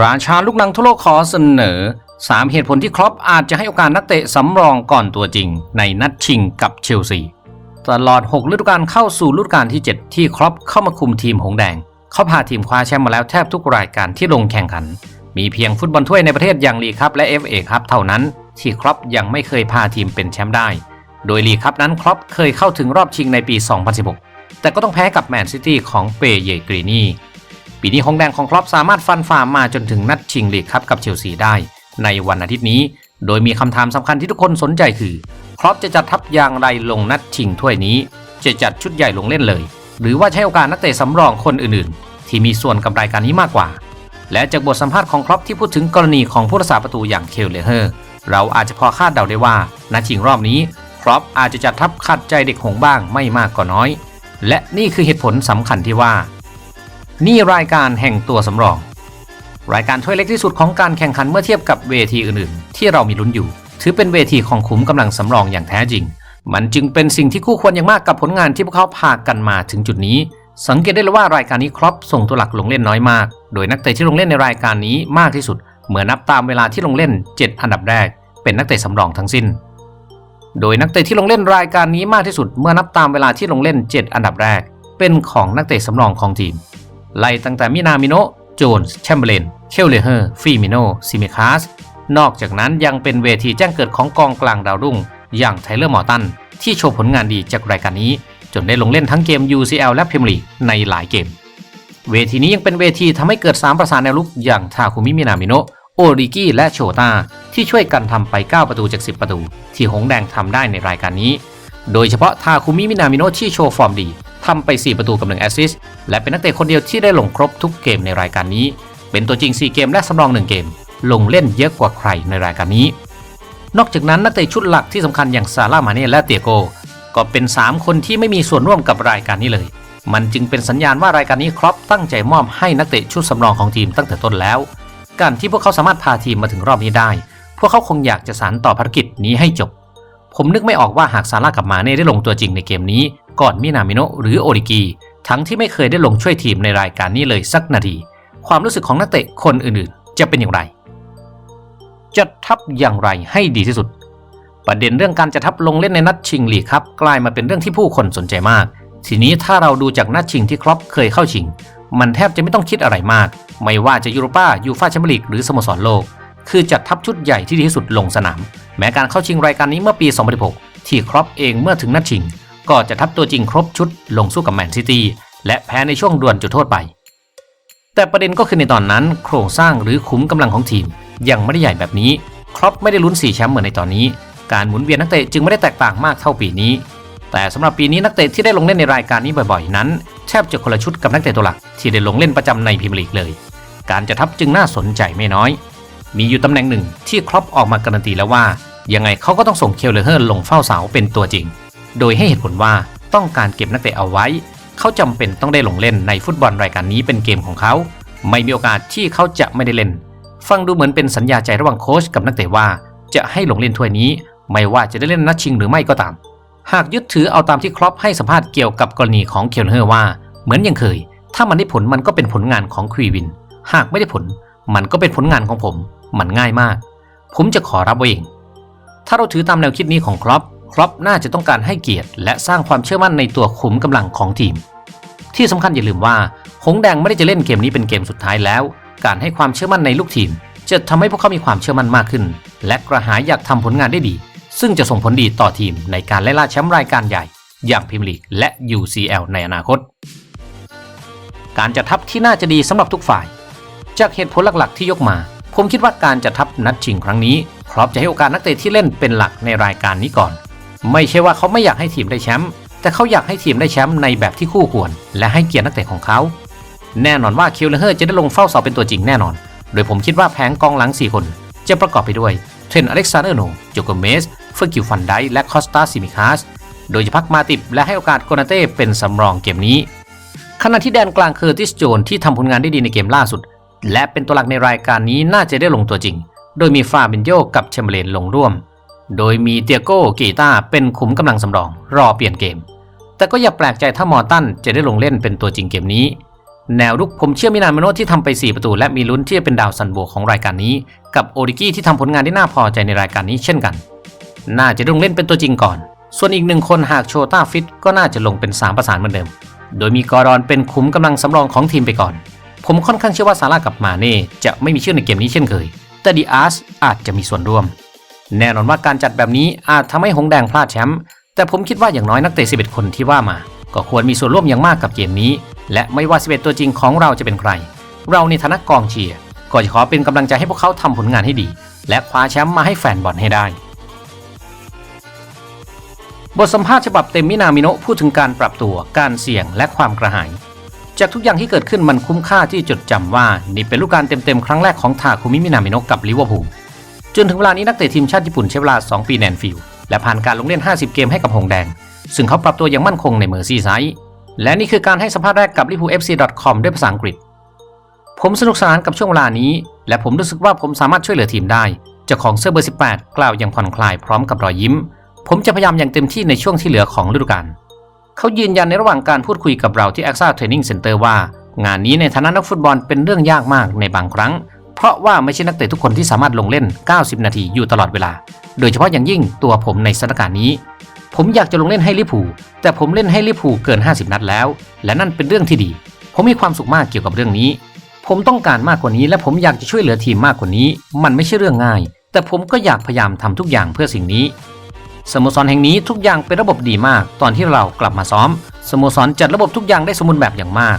ราชาลูกนังทั่วโลกขอเสนอ 3 เหตุผลที่ครอปอาจจะให้โอกาสนักเตะสำรองก่อนตัวจริง ในนัดชิงกับเชลซี ตลอด 6 ฤดูกาลเข้าสู่ฤดูกาลที่ 7 ที่ครอปเข้ามาคุมทีมหงแดง เขาพาทีมคว้าแชมป์มาแล้วแทบทุกรายการที่ลงแข่งขัน มีเพียงฟุตบอลถ้วยในประเทศอย่างลีครับและ FA ครับเท่านั้น ที่ครอปยังไม่เคยพาทีมเป็นแชมป์ได้ โดยลีครับนั้นครอปเคยเข้าถึงรอบชิงในปี 2016 แต่ก็ต้องแพ้กับแมนซิตี้ของเปเยกรีนี ปีนี้ฮงแดงของครอปสามารถฟันฝ่ามาจนถึงนัดชิงลีกครับกับเชลซีได้ ในวันอาทิตย์นี้ โดยมีคำถามสำคัญที่ทุกคนสนใจคือครอปจะจัดทัพอย่างไรลงนัดชิงถ้วยนี้ จะจัดชุดใหญ่ลงเล่นเลย หรือว่าใช้โอกาสนักเตะสำรองคนอื่นๆ ที่มีส่วนกับรายการนี้มากกว่า และจากบทสัมภาษณ์ของครอปที่พูดถึงกรณีของผู้รักษาประตูอย่างเคลเลเฮอร์เราอาจจะพอคาดเดาได้ว่านัดชิงรอบนี้ครอปอาจจะจัดทัพขัดใจเด็กหงบ้างไม่มากก็น้อย และนี่คือเหตุผลสำคัญที่ว่า นี่รายการแห่งตัวสำรอง รายการถ้วยเล็กที่สุดของการแข่งขันเมื่อเทียบกับเวทีอื่นๆ ที่เรามีลุ้นอยู่ ถือเป็นเวทีของขุมกำลังสำรองอย่างแท้จริง มันจึงเป็นสิ่งที่คู่ควรอย่างมากกับผลงานที่พวกเขาพากันมาถึงจุดนี้ สังเกตได้เลยว่ารายการนี้ครอปส่งตัวหลักลงเล่นน้อยมาก โดยนักเตะที่ลงเล่นในรายการนี้มากที่สุด เมื่อนับตามเวลาที่ลงเล่น 7 อันดับแรก เป็นนักเตะสำรองทั้งสิ้น โดยนักเตะที่ลงเล่นรายการนี้มากที่สุด เมื่อนับตามเวลาที่ลงเล่น 7 อันดับแรก เป็นของนักเตะสำรองของทีม ไล่ตั้งแต่มินามิโนะโจนส์แชมเบรเลนเคลเลเฮอร์ฟีมิโนซิเมคาสนอกจากนั้นยังเป็นเวทีแจ้งเกิดของกองกลางดาวรุ่ง อย่างไทเลอร์มอร์ตัน ที่โชว์ผลงานดีจากรายการนี้ จนได้ลงเล่นทั้งเกม UCL และพรีเมียร์ลีกในหลายเกม เวทีนี้ยังเป็นเวทีทำให้เกิด 3 ประสานแนวลุกอย่างทาคุมิมินามิโนะโอริกิและโชตาที่ช่วยกันทำไป 9 ประตูจาก 10 ประตู ที่หงแดงทำได้ในรายการนี้ โดยเฉพาะทาคุมิมินามิโนะที่โชว์ฟอร์มดี ทำไป 4 ประตูกับ 1 แอสซิสต์และเป็นนักเตะคนเดียวที่ได้ลงครบทุกเกมในรายการนี้ เป็นตัวจริง 4 เกมและสำรอง 1 เกม ลงเล่นเยอะกว่าใครในรายการนี้ นอกจากนั้นนักเตะชุดหลักที่สำคัญอย่างซาร่ามาเน่และเตียโก ก็เป็น 3 คนที่ไม่มีส่วนร่วมกับรายการนี้เลย มันจึงเป็นสัญญาณว่ารายการนี้ครอปตั้งใจมอบให้นักเตะชุดสำรองของทีมตั้งแต่ต้นแล้ว การที่พวกเขาสามารถพาทีมมาถึงรอบนี้ได้ พวกเขาคงอยากจะสานต่อภารกิจนี้ให้จบ ผมนึกไม่ออกว่าหากซาร่ากับมาเน่ได้ลงตัวจริงในเกมนี้ ก่อนมินามิโนะหรือโอริกี ทั้งที่ไม่เคยได้ลงช่วยทีมในรายการนี้เลยสักนาที ความรู้สึกของนักเตะคนอื่นๆ จะเป็นอย่างไรจะทับอย่างไรให้ดีที่สุด ประเด็นเรื่องการจะทับลงเล่นในนัดชิงลีกครับกลายมาเป็นเรื่องที่ผู้คนสนใจมาก ทีนี้ถ้าเราดูจากนัดชิงที่ครอปเคยเข้าชิง มันแทบจะไม่ต้องคิดอะไรมาก ไม่ว่าจะยูโรป้ายูฟาแชมเปี้ยนลีกหรือสโมสรโลก คือจัดทัพชุดใหญ่ที่ดีที่สุดลงสนาม แม้การเข้าชิงรายการนี้เมื่อปี 2016 ที่ครอปเองเมื่อถึงนัดชิง ก็จะทัพตัวจริงครบชุดลงสู้กับแมนซิตี้และแพ้ในช่วงดวลจุดโทษไป แต่ประเด็นก็คือในตอนนั้น โครงสร้างหรือขุมกำลังของทีม ยังไม่ได้ใหญ่แบบนี้ครอปไม่ได้ลุ้น4แชมป์เหมือนในตอนนี้ การหมุนเวียนนักเตะจึงไม่ได้แตกต่างมากเท่าปีนี้ แต่สำหรับปีนี้นักเตะที่ได้ลงเล่นในรายการนี้บ่อยๆ นั้นแทบจะคนละชุดกับนักเตะตัวหลักที่ได้ลงเล่นประจำในพรีเมียร์ลีกเลย การจะทับจึงน่าสนใจไม่น้อย มีอยู่ตำแหน่งหนึ่งที่ครอปออกมาการันตีแล้วว่า ยังไงเขาก็ต้องส่งเคลเลอร์เฮอร์ลงเฝ้าเสาเป็นตัวจริง โดยให้เหตุผลว่าต้องการเก็บนักเตะเอาไว้ เขาจำเป็นต้องได้ลงเล่นในฟุตบอลรายการนี้เป็นเกมของเขา ไม่มีโอกาสที่เขาจะไม่ได้เล่น ฟังดูเหมือนเป็นสัญญาใจระหว่างโค้ชกับนักเตะว่า จะให้ลงเล่นถ้วยนี้ ไม่ว่าจะได้เล่นนัดชิงหรือไม่ก็ตาม หากยึดถือเอาตามที่ครอปให้สัมภาษณ์เกี่ยวกับกรณีของเคลเลอร์เฮอร์ว่า เหมือนยังเคย ถ้ามันได้ผลมันก็เป็นผลงานของควีวิน หากไม่ได้ผลมันก็เป็นผลงานของผม มันง่ายมาก ผมจะขอรับไว้เอง ถ้าเราถือตามแนวคิดนี้ของครอปครอปน่าจะต้องการให้เกียรติ และสร้างความเชื่อมั่นในตัวขุมกำลังของทีม ที่สำคัญอย่าลืมว่าหงแดงไม่ได้จะเล่นเกมนี้เป็นเกมสุดท้ายแล้ว การให้ความเชื่อมั่นในลูกทีม จะทำให้พวกเขามีความเชื่อมั่นมากขึ้น และกระหายอยากทำผลงานได้ดี ซึ่งจะส่งผลดีต่อทีมในการไล่ล่าแชมป์รายการใหญ่ อย่างพรีเมียร์ลีกและ UCL ในอนาคต การจัดทัพที่น่าจะดีสำหรับทุกฝ่าย จากเหตุผลหลักๆ ที่ยกมา ผมคิดว่าการจัดทัพนัดชิงครั้งนี้ครอปจะให้โอกาสนักเตะที่เล่นเป็นหลักในรายการนี้ก่อน ไม่ใช่ว่าเขาไม่อยากให้ทีมได้แชมป์แต่เขาอยากให้ทีมได้แชมป์ในแบบที่คู่ควร และให้เกียรตินักเตะของเขา แน่นอนว่าคิวเลเฮอร์จะได้ลงเฝ้าเสาเป็นตัวจริงแน่นอน โดยผมคิดว่าแผงกองหลัง 4 คน จะประกอบไปด้วยเทรนอเล็กซานเดอร์โนโจโกเมสเฟอร์กิวฟันไดและคอสตาซิมิคาสโดยจะพักมาติบและให้โอกาสโกนาเต้เป็นสำรองเกมนี้ขณะที่แดนกลางเคอร์ติสโจนที่ทำผลงานได้ดีในเกมล่าสุด และเป็นตัวหลักในรายการนี้น่าจะได้ลงตัวจริง โดยมีฟาเบนโยกับแชมเบอร์เลนลงร่วม โดยมีเตียโก้กีตาเป็นขุมกำลังสำรอง รอเปลี่ยนเกม แต่ก็อย่าแปลกใจถ้ามอร์ตันจะได้ลงเล่นเป็นตัวจริงเกมนี้ แนวรุกผมเชื่อมินามิโนที่ทำไป 4 ประตู และมีลุ้นที่จะเป็นดาวซันโบของรายการนี้ กับโอริกี้ที่ทำผลงานได้น่าพอใจในรายการนี้เช่นกัน น่าจะลงเล่นเป็นตัวจริงก่อน ส่วนอีกหนึ่งคนหากโชต้าฟิตก็น่าจะลงเป็น3ประสานเหมือนเดิม โดยมีกอรอนเป็นขุมกำลังสำรองของทีมไปก่อน ผมค่อนข้างเชื่อว่าซาร่ากับมาเน่จะไม่มีชื่อในเกมนี้เช่นเคย แต่ดีอาร์สอาจจะมีส่วนร่วม แน่นอนว่าการจัดแบบนี้อาจทำให้หงแดงพลาดแชมป์ แต่ผมคิดว่าอย่างน้อยนักเตะ 11 คนที่ว่ามา ก็ควรมีส่วนร่วมอย่างมากกับเกมนี้ และไม่ว่า 11 ตัวจริงของเราจะเป็นใคร เราในฐานะกองเชียร์ก็จะขอเป็นกำลังใจให้พวกเขาทำผลงานให้ดี และคว้าแชมป์มาให้แฟนบอลให้ได้บทสัมภาษณ์ฉบับเต็มมินามิโนะพูดถึงการปรับตัว การเสี่ยงและความกระหาย จากทุกอย่างที่เกิดขึ้นมันคุ้มค่าที่จดจำว่า นี่เป็นลูกการเต็มๆ ครั้งแรกของทาคุมิมินามิโนะกับลิเวอร์พูลจนถึงเวลานี้นักเตะทีมชาติญี่ปุ่นใช้เวลา 2 ปีแนนฟิลและผ่านการลงเล่น 50 เกมให้กับหงแดง ซึ่งเขาปรับตัวอย่างมั่นคงในเมอร์ซีไซด์และนี่คือการให้สัมภาษณ์แรกกับ l i v e r p o o l f c com ด้วยภาษาอังกฤษ ผมสนุกสนานกับช่วงเวลานี้ และผมรู้สึกว่าผมสามารถช่วยเหลือทีมได้เจ้าของเสื้อเบอร์ 18 กล่าวอย่างผ่อนคลายพร้อมกับรอยยิ้ม ผมจะพยายามอย่างเต็มที่ในช่วงที่เหลือของฤดูกาล เขายืนยันในระหว่างการพูดคุยกับเราที่ AXA Training Center ว่า งานนี้ในฐานะนักฟุตบอลเป็นเรื่องยากมากในบางครั้ง เพราะว่าไม่ใช่นักเตะทุกคนที่สามารถลงเล่น 90 นาทีอยู่ตลอดเวลา โดยเฉพาะอย่างยิ่งตัวผมในสถานการณ์นี้ ผมอยากจะลงเล่นให้ลิเวอร์พูลแต่ผมเล่นให้ลิเวอร์พูลเกิน 50 นัดแล้ว และนั่นเป็นเรื่องที่ดี ผมมีความสุขมากเกี่ยวกับเรื่องนี้ ผมต้องการมากกว่านี้ และผมอยากจะช่วยเหลือทีมมากกว่านี้ มันไม่ใช่เรื่องง่าย แต่ผมก็อยากพยายามทำทุกอย่างเพื่อสิ่งนี้ สโมสรแห่งนี้ทุกอย่างเป็นระบบดีมาก ตอนที่เรากลับมาซ้อม สโมสรจัดระบบทุกอย่างได้สมบูรณ์แบบอย่างมาก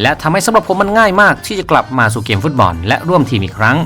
และทำให้สำหรับผมมันง่ายมากที่จะกลับมาสู่เกมฟุตบอล และร่วมทีมอีกครั้ง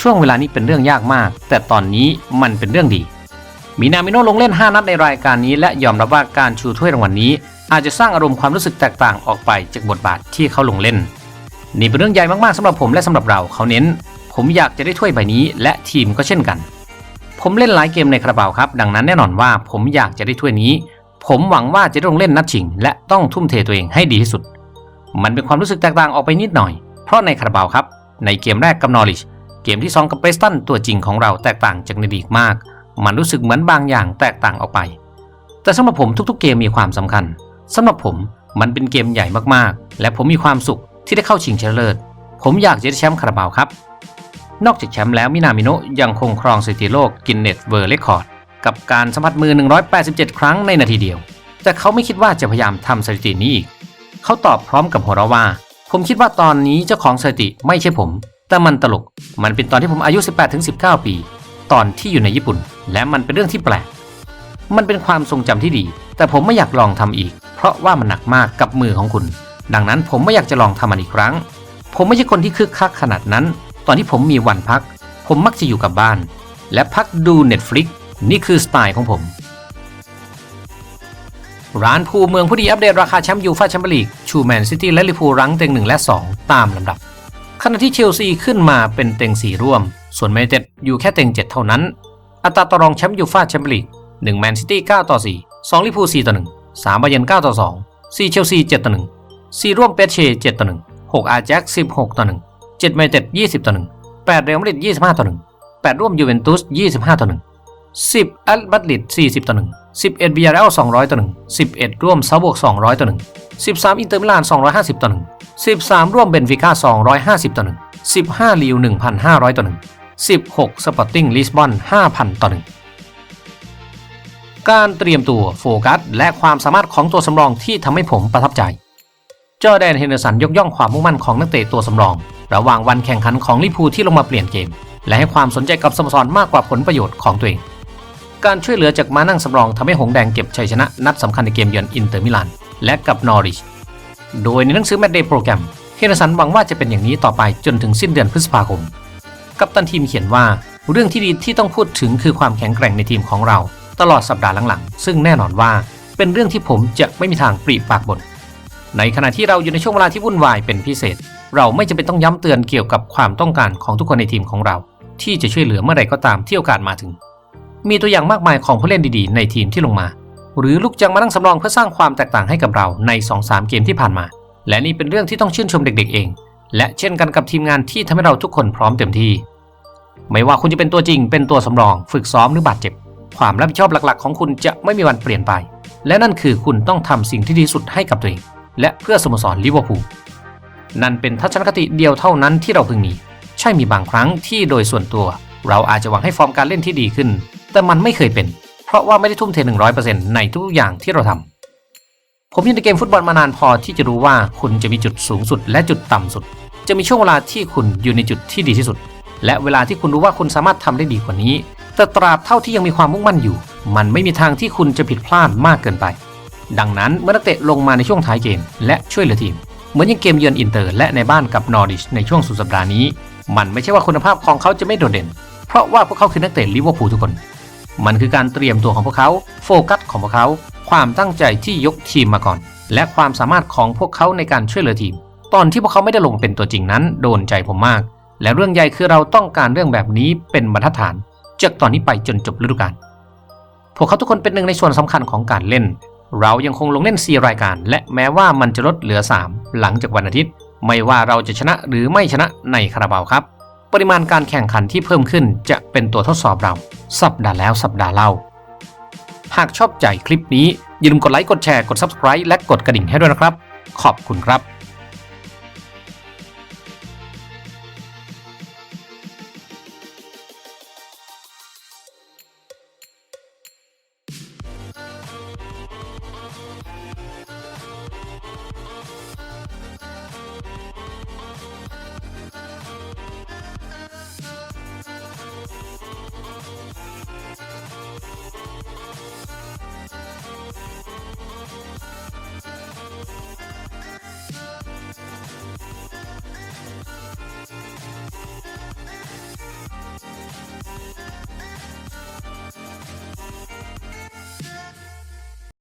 ช่วงเวลานี้เป็นเรื่องยากมาก แต่ตอนนี้มันเป็นเรื่องดี มีนามิโนลงเล่น 5 นัดในรายการนี้ และยอมรับว่าการชูถ้วยรางวัลนี้ อาจจะสร้างอารมณ์ความรู้สึกแตกต่างออกไปจากบทบาทที่เขาลงเล่น นี่เป็นเรื่องใหญ่มากๆสำหรับผมและสำหรับเราเขาเน้น ผมอยากจะได้ถ้วยใบนี้ และทีมก็เช่นกัน ผมเล่นหลายเกมในคาราบาวครับ ดังนั้นแน่นอนว่าผมอยากจะได้ถ้วยนี้ ผมหวังว่าจะได้ลงเล่นนัดชิง และต้องทุ่มเทตัวเองให้ดีที่สุด มันเป็นความรู้สึกแตกต่างออกไปนิดหน่อย เพราะในคาราบาวครับ ในเกมแรกกับนอริชเกมที่ 2 กับเปสตันตัวจริงของเราแตกต่างจากในลีกมาก มันรู้สึกเหมือนบางอย่างแตกต่างออกไป แต่สำหรับผมทุกๆ เกมมีความสำคัญสำหรับผมมันเป็นเกมใหญ่มากๆ และผมมีความสุขที่ได้เข้าชิงชนะเลิศ ผมอยากจะได้แชมป์คาราบาวครับ นอกจากแชมป์แล้วมินามิโนะยังคงครองสถิติโลกกินเน็ตเวอร์เรคคอร์ดกับการสัมผัสมือ 187 ครั้งในนาทีเดียว แต่เขาไม่คิดว่าจะพยายามทำสถิตินี้อีก เขาตอบพร้อมกับหัวเราะว่า ผมคิดว่าตอนนี้เจ้าของสถิติไม่ใช่ผม แต่มันตลก มันเป็นตอนที่ผมอายุ 18-19 ปี ตอนที่อยู่ในญี่ปุ่น และมันเป็นเรื่องที่แปลก มันเป็นความทรงจำที่ดี แต่ผมไม่อยากลองทำอีก เพราะว่ามันหนักมากกับมือของคุณ ดังนั้นผมไม่อยากจะลองทำมันอีกครั้ง ผมไม่ใช่คนที่คึกคักขนาดนั้น ตอนที่ผมมีวันพัก ผมมักจะอยู่กับบ้าน และพักดู Netflix นี่คือสไตล์ของผม ร้านภูเมืองผู้ดีอัปเดตราคาแชมป์ยูฟ่าแชมเปี้ยนลีกชูแมนซิตี้และลิเวอร์พูรั้งเต็ง1และ 2 ตามลำดับ ขณะที่เชลซีขึ้นมาเป็นเต็ง4ร่วม ส่วนแมนเต็ดอยู่แค่เต็ง 7 เท่านั้น อัตราต่อรองแชมป์ยูฟ่าแชมเปี้ยนลีก1แมนซิตี้9ต่อ4 2ลิพู4ต่อ1 3บาเยน9ต่อ2 4เชลซี7ต่อ1 4 ร่วมเปเช่7ต่อ1 6อาแจ็ค16ต่อ1 7แมเต็ด20 ต่อ 1 8 เรอัลมาดริด25 ต่อ 1 8 ร่วมยูเวนตุส25 ต่อ 1 10 อัลบัตลิด40 ต่อ 1 11บียาร์เอล200 ต่อ 1 11 ร่วมซาบวก200 ต่อ 1 13 อินเตอร์มิลาน 250 ต่อ 1 13 ร่วมเบนฟิก้า250 ต่อ 1 15 ลิว 1,500 ต่อ 1 16 สปอร์ติ้งลิสบอน 5,000 ต่อ 1การเตรียมตัวโฟกัส และความสามารถของตัวสำรองที่ทำให้ผมประทับใจ จอแดนเฮนเดอร์สันยกย่องความมุ่งมั่นของนักเตะตัวสำรอง ระหว่างวันแข่งขันของลิพูที่ลงมาเปลี่ยนเกม และให้ความสนใจกับสโมสรมากกว่าผลประโยชน์ของตัวเอง การช่วยเหลือจากมานั่งสำรองทำให้หงแดงเก็บชัยชนะนัดสำคัญในเกมเยือนอินเตอร์มิลานและกับนอริชโดยในหนังสือแมตเดย์โปรแกรมเฮนร์สันหวังว่าจะเป็นอย่างนี้ต่อไปจนถึงสิ้นเดือนพฤษภาคม กัปตันทีมเขียนว่าเรื่องที่ดีที่ต้องพูดถึงคือความแข็งแกร่งในทีมของเรา ตลอดสัปดาห์หลังๆ ซึ่งแน่นอนว่าเป็นเรื่องที่ผมจะไม่มีทางปรีปากบนในขณะที่เราอยู่ในช่วงเวลาที่วุ่นวายเป็นพิเศษ เราไม่จำเป็นต้องย้ำเตือนเกี่ยวกับความต้องการของทุกคนในทีมของเรา ที่จะช่วยเหลือเมื่อใดก็ตามที่โอกาสมาถึง มีตัวอย่างมากมายของผู้เล่นดีๆ ในทีมที่ลงมา หรือลูกจังมานั่งสำรองเพื่อสร้างความแตกต่างให้กับเราใน 2-3 เกมที่ผ่านมา และนี่เป็นเรื่องที่ต้องชื่นชมเด็ก ๆ เอง และเช่นกันกับทีมงานที่ทำให้เราทุกคนพร้อมเต็มที่ ไม่ว่าคุณจะเป็นตัวจริง เป็นตัวสำรอง ฝึกซ้อมหรือบาดเจ็บ ความรับผิดชอบหลักๆ ของคุณจะไม่มีวันเปลี่ยนไป และนั่นคือคุณต้องทำสิ่งที่ดีสุดให้กับตัวเองและเพื่อสโมสรลิเวอร์พูล นั่นเป็นทัศนคติเดียวเท่านั้นที่เราพึงมี ใช่มีบางครั้งที่โดยส่วนตัว เราอาจจะหวังให้ฟอร์มการเล่นที่ดีขึ้น แต่มันไม่เคยเป็น เพราะว่าไม่ได้ทุ่มเท 100%ในทุกอย่างที่เราทำผมอยู่ในเกมฟุตบอลมานานพอที่จะรู้ว่าคุณจะมีจุดสูงสุด และจุดต่ำสุด จะมีช่วงเวลาที่คุณอยู่ในจุดที่ดีที่สุด และเวลาที่คุณรู้ว่าคุณสามารถทำได้ดีกว่านี้ แต่ตราบเท่าที่ยังมีความมุ่งมั่นอยู่ มันไม่มีทางที่คุณจะผิดพลาดมากเกินไปดังนั้นเมื่อนักเตะลงมาในช่วงท้ายเกม และช่วยเหลือทีม เหมือนอยังเกมเยือนอินเตอร์และในบ้านกับนอริชในช่วงสุดสัปดาห์นี้ มันไม่ใช่ว่าคุณภาพของเขาจะไม่โดดเด่น เพราะว่าพวกเขาคือนักเตะลิเวอร์พูลทุกคน มันคือการเตรียมตัวของพวกเขา โฟกัสของพวกเขา ความตั้งใจที่ยกทีมมาก่อน และความสามารถของพวกเขาในการช่วยเหลือทีม ตอนที่พวกเขาไม่ได้ลงเป็นตัวจริงนั้น โดนใจผมมาก และเรื่องใหญ่คือเราต้องการเรื่องแบบนี้เป็นบรรทัดฐานจากตอนนี้ไปจนจบฤดูกาลพวกเขาทุกคนเป็นหนึ่งในส่วนสำคัญของการเล่น เรายังคงลงเล่น 4 รายการ และแม้ว่ามันจะลดเหลือ 3 หลังจากวันอาทิตย์ ไม่ว่าเราจะชนะหรือไม่ชนะในคาราบาวครับ ปริมาณการแข่งขันที่เพิ่มขึ้นจะเป็นตัวทดสอบเรา สัปดาห์แล้วสัปดาห์เล่า หากชอบใจคลิปนี้อย่าลืมกดไลค์กดแชร์กด Subscribe และกดกระดิ่งให้ด้วยนะครับ ขอบคุณครับ